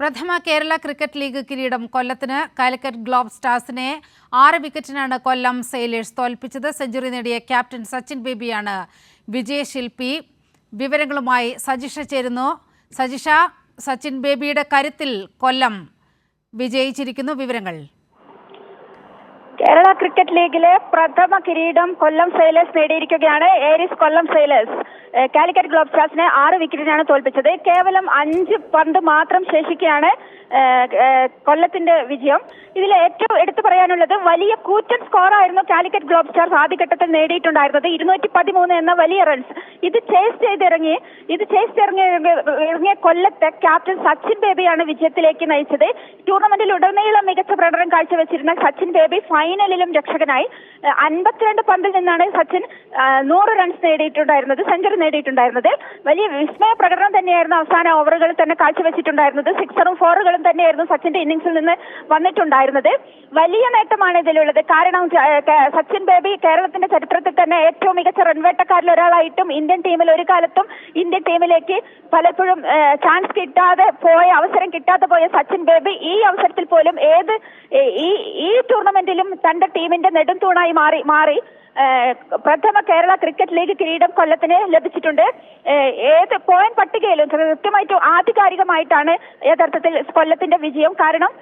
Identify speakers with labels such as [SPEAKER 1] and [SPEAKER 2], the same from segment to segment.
[SPEAKER 1] പ്രഥമ Kerala cricket league കിരീടം കൊല്ലത്തിന് കാലിക്കറ്റ് ഗ്ലോബ് സ്റ്റാർസിനെ ആറ് വിക്കറ്റിനാണ് കൊല്ലം സെയിലേഴ്സ് തോൽപ്പിച്ചത്. സെഞ്ചുറി നേടിയ ക്യാപ്റ്റൻ സച്ചിൻ ബേബിയാണ് വിജയശില്പി. വിവരങ്ങളുമായി സജിഷ ചേരുന്നു. സജിഷ സച്ചിൻ ബേബിയുടെ കരുത്തിൽ കൊല്ലം വിജയിച്ചിരിക്കുന്നു. വിവരങ്ങൾ
[SPEAKER 2] കേരള ക്രിക്കറ്റ് ലീഗിലെ പ്രഥമ കിരീടം Kollam sailors നേടിയിരിക്കുകയാണ്. Aries Kollam sailors. Calicut globe സ്റ്റാർസിനെ ആറ് വിക്കറ്റിനാണ് തോൽപ്പിച്ചത്. കേവലം അഞ്ച് പന്ത് മാത്രം ശേഷിക്കുകയാണ് കൊല്ലത്തിന്റെ വിജയം. ഇതിൽ ഏറ്റവും എടുത്തു പറയാനുള്ളത് വലിയ കൂറ്റൻ സ്കോറായിരുന്നു കാലിക്കറ്റ് ഗ്ലോബ് സ്റ്റാർസ് ആദ്യഘട്ടത്തിൽ നേടിയിട്ടുണ്ടായിരുന്നത്. ഇരുന്നൂറ്റി പതിമൂന്ന് എന്ന വലിയ റൺസ്. ഇത് ചേസ് ചെയ്തിറങ്ങി ഇത് ചേസ് ചെയ്തിറങ്ങി ഇറങ്ങിയ കൊല്ലത്തെ ക്യാപ്റ്റൻ സച്ചിൻ ബേബിയാണ് വിജയത്തിലേക്ക് നയിച്ചത്. ടൂർണമെന്റിൽ ഉടനീളം മികച്ച പ്രകടനം കാഴ്ചവെച്ചിരുന്ന സച്ചിൻ ബേബി ഫൈനലിലും രക്ഷകനായി. അൻപത്തിരണ്ട് പന്തിൽ നിന്നാണ് സച്ചിൻ നൂറ് റൺസ് നേടിയിട്ടുണ്ടായിരുന്നത് സെഞ്ചുറി നേടിയിട്ടുണ്ടായിരുന്നത്. വലിയ വിസ്മയ പ്രകടനം തന്നെയായിരുന്നു അവസാന ഓവറുകളിൽ തന്നെ കാഴ്ചവെച്ചിട്ടുണ്ടായിരുന്നത്. സിക്സറും ഫോറുകളും തന്നെയായിരുന്നു സച്ചിന്റെ ഇന്നിംഗ്സിൽ നിന്ന് വന്നിട്ടുണ്ടായിരുന്നത്. വലിയ നേട്ടമാണ് ഇതിലുള്ളത്. കാരണം സച്ചിൻ ബേബി കേരളത്തിന്റെ ചരിത്രത്തിൽ തന്നെ ഏറ്റവും മികച്ച റൺവേട്ടക്കാരിൽ ഒരാളായിട്ടും ഇന്ത്യൻ ടീമിൽ ഒരു കാലത്തും ഇന്ത്യൻ ടീമിലേക്ക് പലപ്പോഴും ചാൻസ് കിട്ടാതെ പോയ അവസരം കിട്ടാതെ പോയ സച്ചിൻ ബേബി ഈ അവസരത്തിൽ പോലും ഏത് ഈ ഈ ടൂർണമെന്റിലും ടീമിന്റെ നെടുംതൂണായി മാറി മാറി. ഏഹ് പ്രഥമ കേരള ക്രിക്കറ്റ് ലീഗ് കിരീടം കൊല്ലത്തിന് ലഭിച്ചിട്ടുണ്ട്. ഏത് പോയിന്റ് പട്ടികയിലും കൃത്യമായിട്ട് ആധികാരികമായിട്ടാണ് യഥാർത്ഥത്തിൽ കൊല്ലത്തിന്റെ വിജയം. കാരണം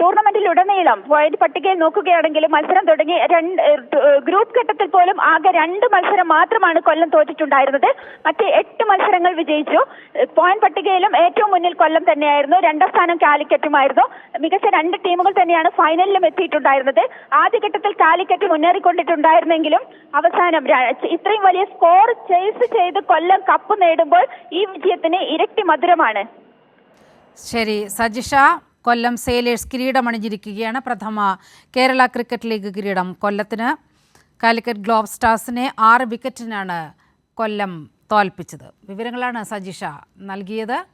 [SPEAKER 2] ടൂർണമെന്റിലുടനീളം പോയിന്റ് പട്ടികയിൽ നോക്കുകയാണെങ്കിൽ മത്സരം തുടങ്ങി രണ്ട് ഗ്രൂപ്പ് ഘട്ടത്തിൽ പോലും ആകെ രണ്ട് മത്സരം മാത്രമാണ് കൊല്ലം തോറ്റിട്ടുണ്ടായിരുന്നത്. മറ്റ് എട്ട് മത്സരങ്ങൾ വിജയിച്ചു. പോയിന്റ് പട്ടികയിലും ഏറ്റവും മുന്നിൽ കൊല്ലം തന്നെയായിരുന്നു. രണ്ടാം സ്ഥാനം കാലിക്കറ്റുമായിരുന്നു. മികച്ച രണ്ട് ടീമുകൾ തന്നെയാണ് ഫൈനലിലും എത്തിയിട്ടുണ്ടായിരുന്നത്. ആദ്യഘട്ടത്തിൽ കാലിക്കറ്റ് മുന്നേറിക്കൊണ്ടിട്ടുണ്ടായിരുന്നെങ്കിലും അവസാനം ഇത്രയും വലിയ സ്കോർ ചേസ് ചെയ്ത് കൊല്ലം കപ്പ് നേടുമ്പോൾ ഈ വിജയത്തിന് ഇരട്ടി മധുരമാണ്.
[SPEAKER 1] ശരി സജിഷ കൊല്ലം സെയിലേഴ്സ് കിരീടമണിഞ്ഞിരിക്കുകയാണ് പ്രഥമ കേരള ക്രിക്കറ്റ് ലീഗ് കിരീടം കൊല്ലത്തിന്. കാലിക്കറ്റ് ഗ്ലോബ് സ്റ്റാർസിനെ ആറ് വിക്കറ്റിനാണ് കൊല്ലം തോൽപ്പിച്ചത്. വിവരങ്ങളാണ് സജിഷ നൽകിയത്.